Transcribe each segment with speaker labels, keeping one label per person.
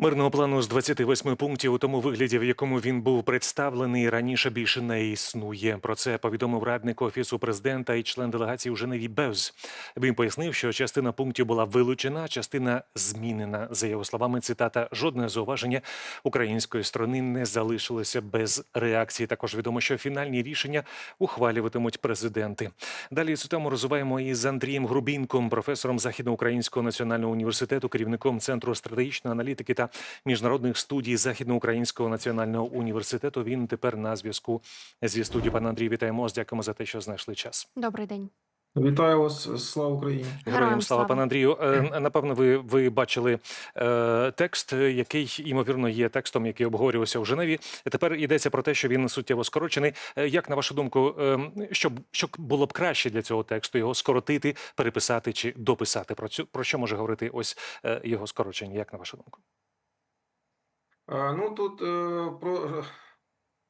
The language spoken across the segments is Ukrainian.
Speaker 1: Мирного плану з 28 пунктів у тому вигляді, в якому він був представлений, раніше більше не існує. Про це повідомив радник офісу президента і член делегації у Женеві Бевз. Він пояснив, що частина пунктів була вилучена, частина змінена. За його словами, цитата жодне зауваження української сторони не залишилося без реакції. Також відомо, що фінальні рішення ухвалюватимуть президенти. Далі цю тему розвиваємо із Андрієм Грубінком, професором Західноукраїнського національного університету, керівником центру стратегічної аналітики та міжнародних студій Західноукраїнського національного університету. Він тепер на зв'язку зі студією. Пане Андрій, вітаємо вас. Дякуємо за те, що знайшли час.
Speaker 2: Добрий день.
Speaker 3: Вітаю вас, слава Україні.
Speaker 1: Героям слава,
Speaker 2: слава.
Speaker 1: пане Андрію. Е, Напевно, ви, ви бачили е, текст, який ймовірно є текстом, який обговорювався в Женеві. Тепер йдеться про те, що він суттєво скорочений. Е, Як на вашу думку, е, що, що було б краще для цього тексту його скоротити, переписати чи дописати? Про цю про що може говорити ось е, його скорочення? Як на вашу думку?
Speaker 3: Е, Ну тут е, про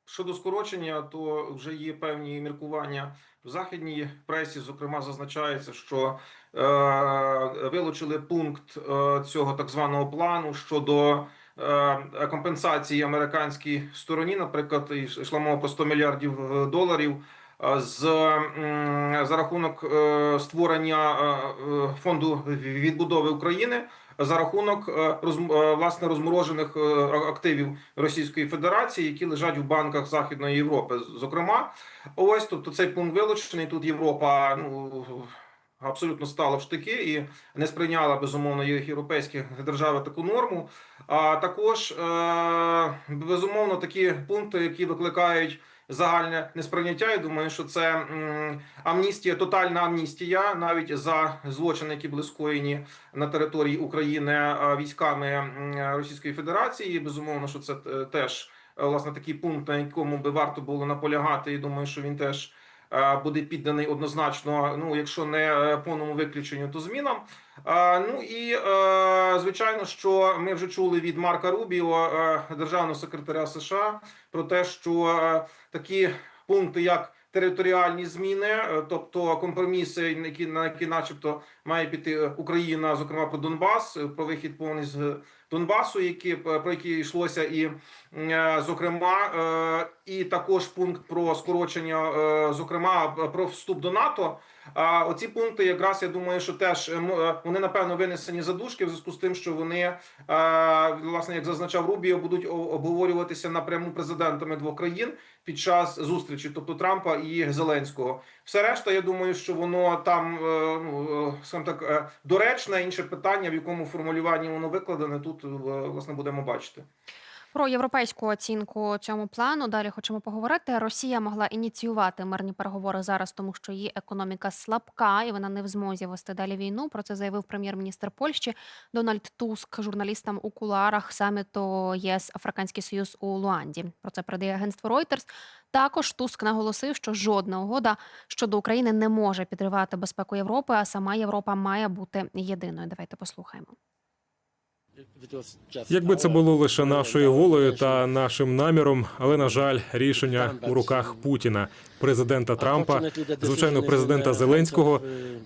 Speaker 3: щодо скорочення, то вже є певні міркування в західній пресі. Зокрема, зазначається, що е, вилучили пункт цього так званого плану щодо компенсації американській стороні. Наприклад, йшла мова про 100 мільярдів доларів. З за рахунок створення фонду відбудови України за рахунок е, е, власне розморожених е, активів Російської Федерації, які лежать в банках Західної Європи. Зокрема, ось тобто цей пункт вилучений. Тут Європа ну абсолютно стала в штики і не сприйняла безумовно європейські держави таку норму. А також безумовно такі пункти, які викликають. Загальне несприйняття. Я думаю, що це амністія, тотальна амністія, навіть за злочини, які були скоєні на території України е, військами Російської Федерації. Безумовно, що це е, теж е, власне такий пункт, на якому би варто було наполягати. І думаю, що він теж буде підданий однозначно. Ну, якщо не е, повному виключенню, то змінам. Е, Ну і е, звичайно, що ми вже чули від Марка Рубіо, е, державного секретаря США, про те, що е, такі пункти, як територіальні зміни, е, тобто компроміси, на які на які, начебто, має піти е, Україна, зокрема про Донбас, е, про вихід повний з Донбасу, які про які йшлося, і зокрема, і також пункт про скорочення, зокрема про вступ до НАТО. А оці пункти, якраз я думаю, що теж вони напевно винесені за дужки в зв'язку з тим, що вони власне, як зазначав Рубіо, будуть обговорюватися напряму президентами двох країн під час зустрічі, тобто Трампа і Зеленського. Все решта, я думаю, що воно там е, ну е, так е, доречне. Інше питання, в якому формулюванні воно викладене, тут власне будемо бачити.
Speaker 2: Про європейську оцінку цьому плану далі хочемо поговорити. Росія могла ініціювати мирні переговори зараз, тому що її економіка слабка і вона не в змозі вести далі війну. Про це заявив прем'єр-міністр Польщі Дональд Туск журналістам у кулуарах саміту ЄС Африканський Союз у Луанді. Про це передає агентство Reuters. Також Туск наголосив, що жодна угода щодо України не може підривати безпеку Європи, а сама Європа має бути єдиною. Давайте послухаємо.
Speaker 4: Якби це було лише нашою волею та нашим наміром, але на жаль, рішення у руках Путіна, президента Трампа, звичайно, президента Зеленського,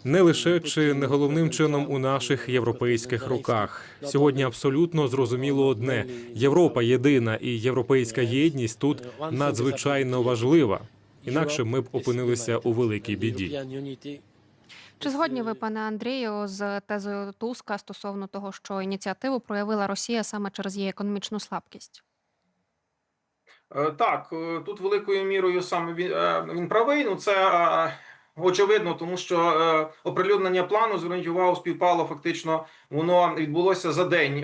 Speaker 4: не лише чи не головним чином у наших європейських руках. Сьогодні абсолютно зрозуміло одне: Європа єдина і європейська єдність тут надзвичайно важлива. Інакше ми б опинилися у великій біді.
Speaker 2: Чи згодні ви, пане Андрію, з тезою Туска стосовно того, що ініціативу проявила Росія саме через її економічну слабкість?
Speaker 3: Е, Так, е, тут великою мірою саме він, е, він правий. Ну це очевидно, тому що оприлюднення плану зверніть увагу, співпало фактично. Воно відбулося за день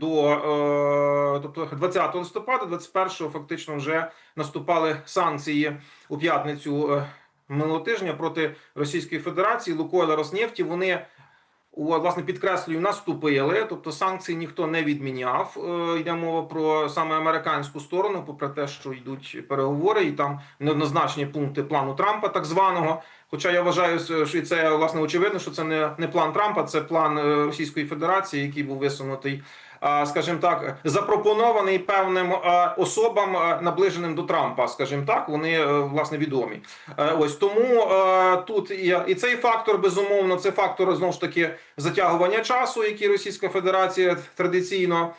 Speaker 3: до тобто 20 листопада, 21-го фактично вже наступали санкції у п'ятницю минулого тижня проти Російської Федерації, Лукойла Роснефті. Вони власне підкреслюю, наступили, тобто санкції ніхто не відміняв. Е, Йде мова про саме американську сторону, попри те, що йдуть переговори, і там неоднозначні пункти плану Трампа, так званого. Хоча я вважаю, що це власне очевидно, що це не, не план Трампа, це план е, Російської Федерації, який був висунутий скажімо так, запропонований певним особам, наближеним до Трампа, скажімо так, вони е, власне відомі. Е, Ось тому е, тут і, цей фактор безумовно, це фактор знову ж таки затягування часу, який Російська Федерація традиційно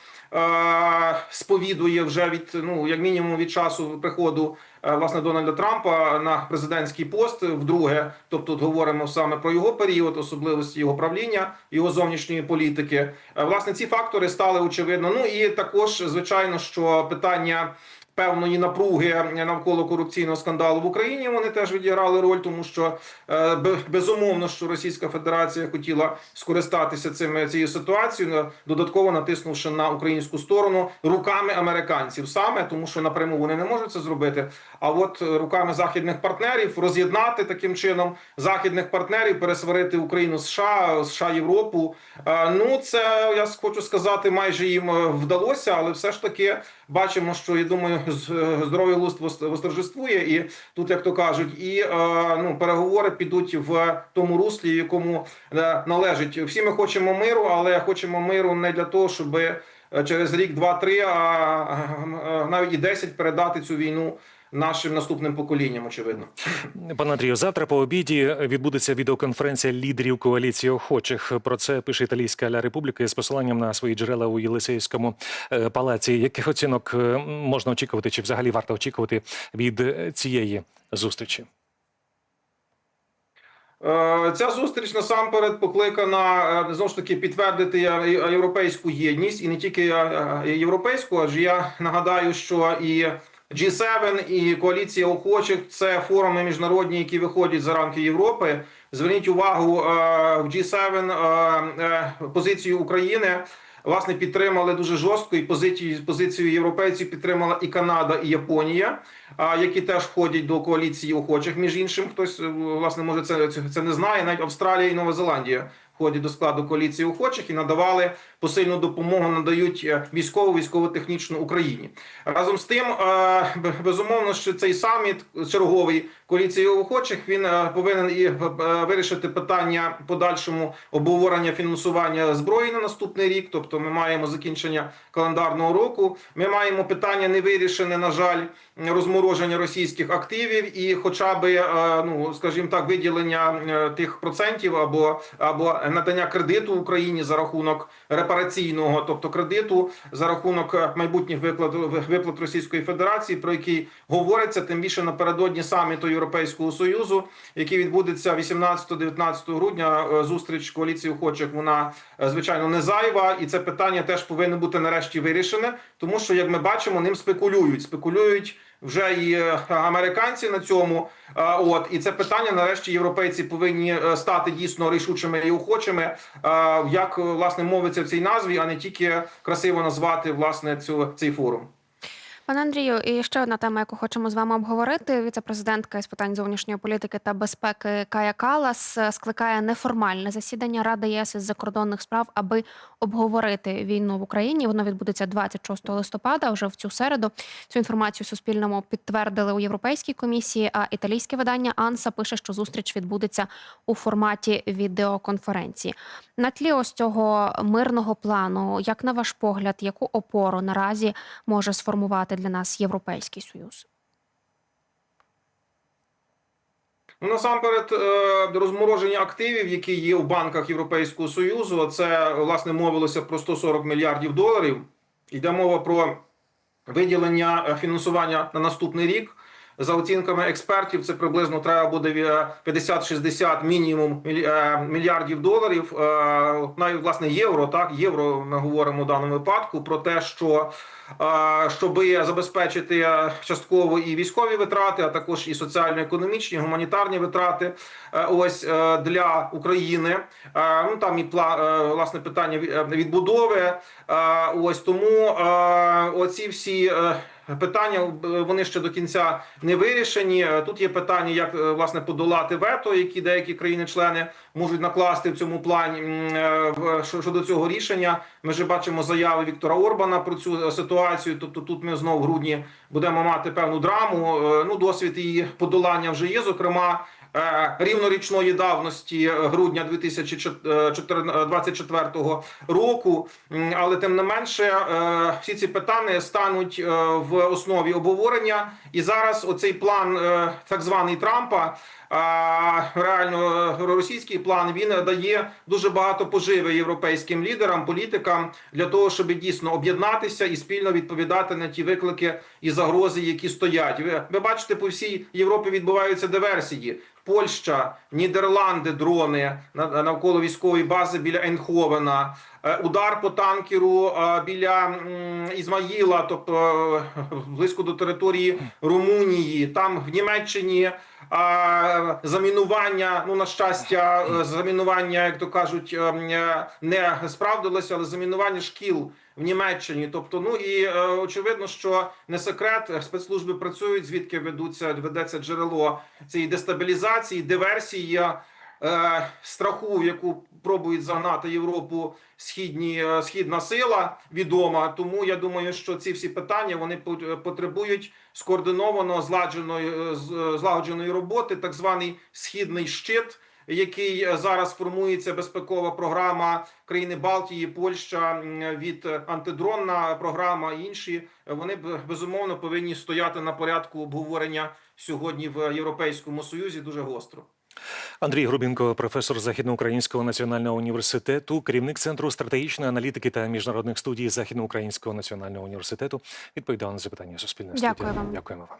Speaker 3: сповідує вже від ну як мінімум від часу приходу е, власне Дональда Трампа на президентський пост. Вдруге, тобто тут говоримо саме про його період, особливості його правління, його зовнішньої політики. Е, Власне, ці фактори стали очевидно. Ну і також, звичайно, що питання. Певної напруги навколо корупційного скандалу в Україні вони теж відіграли роль, тому що е, безумовно, що Російська Федерація хотіла скористатися цим цією ситуацією, додатково натиснувши на українську сторону руками американців, саме тому, що напряму вони не можуть це зробити. А от руками західних партнерів роз'єднати таким чином західних партнерів, пересварити Україну США, США Європу. Е, Ну це я хочу сказати, майже їм е, вдалося, але все ж таки бачимо, що я думаю, здоровий глузд восторжествує, і тут, як то кажуть, і е, ну переговори підуть в тому руслі, якому е, належить. Всі ми хочемо миру, але хочемо миру не для того, щоб е, через рік, два, три, а е, навіть і десять передати цю війну нашим наступним поколінням. Очевидно.
Speaker 1: Пане Андрію, завтра по обіді відбудеться відеоконференція лідерів коаліції охочих. Про це пише італійська Ля Републіка з посиланням на свої джерела у Єлисейському е, палаці. Яких оцінок е, можна очікувати, чи взагалі варто очікувати від цієї зустрічі?
Speaker 3: Е, Ця зустріч насамперед покликана знову ж таки підтвердити європейську єдність і не тільки європейську, адже я нагадаю, що і G7, і коаліція охочих це форуми міжнародні, які виходять за рамки Європи. Зверніть увагу е, в G7 е, е, позицію України. Власне підтримали дуже жорстко і позицію позицію європейців підтримала і Канада, і Японія, які теж входять до коаліції охочих. Між іншим, хтось власне може це, це не знає. Навіть Австралія і Нова Зеландія входять до складу коаліції охочих і надавали посильну допомогу, надають е, військову військово-технічну Україні. Разом з тим, е, безумовно, що цей саміт черговий коаліції охочих він е, повинен і вирішити питання подальшому обговорення фінансування зброї на наступний рік. Тобто, ми маємо закінчення календарного року. Ми маємо питання не вирішене, на жаль, розмороження російських активів, і, хоча би, ну скажімо так, виділення тих процентів або або надання кредиту Україні за рахунок репараційного, тобто кредиту за рахунок е, майбутніх виплат виплат Російської Федерації, про який говориться тим більше напередодні саміту Європейського союзу, який відбудеться 18-19 грудня. е, Зустріч коаліції охочих вона е, звичайно не зайва, і це питання теж повинно бути нарешті вирішене, тому що як ми бачимо, ним спекулюють. Спекулюють вже і е, американці на цьому. Е, От і це питання нарешті європейці повинні е, стати дійсно рішучими і охочими, як власне мовиться в цій назві, а не тільки красиво назвати власне цю цей форум.
Speaker 2: Пане Андрію, і ще одна тема, яку хочемо з вами обговорити. Віце-президентка із питань зовнішньої політики та безпеки Кая Калас е, скликає неформальне засідання Ради ЄС із закордонних справ, аби обговорити війну в Україні. Воно відбудеться 26 листопада. Вже в цю середу цю інформацію Суспільному підтвердили у Європейській комісії. А італійське видання Анса пише, що зустріч відбудеться у форматі відеоконференції. На тлі ось цього мирного плану, як на ваш погляд, яку опору наразі може сформувати для нас Європейський Союз?
Speaker 3: Ну, насамперед, е, розмороження активів, які є у банках Європейського Союзу, це власне мовилося про 140 мільярдів доларів. Йде мова про виділення е, фінансування на наступний рік. За оцінками експертів, це приблизно треба буде е, 50-60 мінімум е, мільярдів доларів. Е, Навіть власне євро, так євро ми говоримо в даному випадку про те, що е, щоб забезпечити е, частково і військові витрати, а також і соціально-економічні, гуманітарні витрати. е, Ось е, для України. Е, Ну там і пла- е, власне питання е, відбудови. Е, Ось тому е, оці всі. Питання е, вони ще до кінця не вирішені. Е, Тут є питання, як е, власне подолати вето, які деякі країни-члени можуть накласти в цьому плані щодо цього рішення. Ми вже бачимо заяви Віктора Орбана про цю ситуацію. Тобто, тут ми знову в грудні будемо мати певну драму. Ну, досвід її подолання вже є. Зокрема, рівнорічної давності е, грудня 2024 року. Але тим не менше, е, всі ці питання стануть е, в основі обговорення. І зараз оцей план, е, так званий Трампа. Реально е, російський план він дає дуже багато поживи європейським лідерам, політикам для того, щоб дійсно об'єднатися і спільно відповідати на ті виклики і загрози, які стоять. Ви, ви бачите, по всій Європі відбуваються диверсії. Польща, Нідерланди, дрони навколо військової бази біля Енховена, е, удар по танкеру е, біля Ізмаїла, тобто е, близько до території Румунії, там в Німеччині. Замінування, ну на щастя, замінування, як то кажуть, е, м, е, не справдилося, але замінування шкіл в Німеччині. Тобто, ну і е, очевидно, що не секрет, е, спецслужби працюють, звідки ведуться ведеться джерело цієї дестабілізації, диверсії. е, Страху, яку пробують загнати Європу східні е, східна сила відома. Тому я думаю, що ці всі питання вони пот- потребують скоординовано зладженої е, злагодженої роботи, так званий східний щит, який е, зараз формується безпекова програма країни Балтії, Польща від е, антидронна програма. і Інші вони б, безумовно повинні стояти на порядку обговорення сьогодні в Європейському Союзі дуже гостро.
Speaker 1: Андрій Грубінко, професор Західноукраїнського національного університету, керівник центру стратегічної аналітики та міжнародних студій Західноукраїнського національного університету, відповідав на запитання Суспільної
Speaker 2: Дякую
Speaker 1: студії.
Speaker 2: вам.
Speaker 1: Дякуємо вам.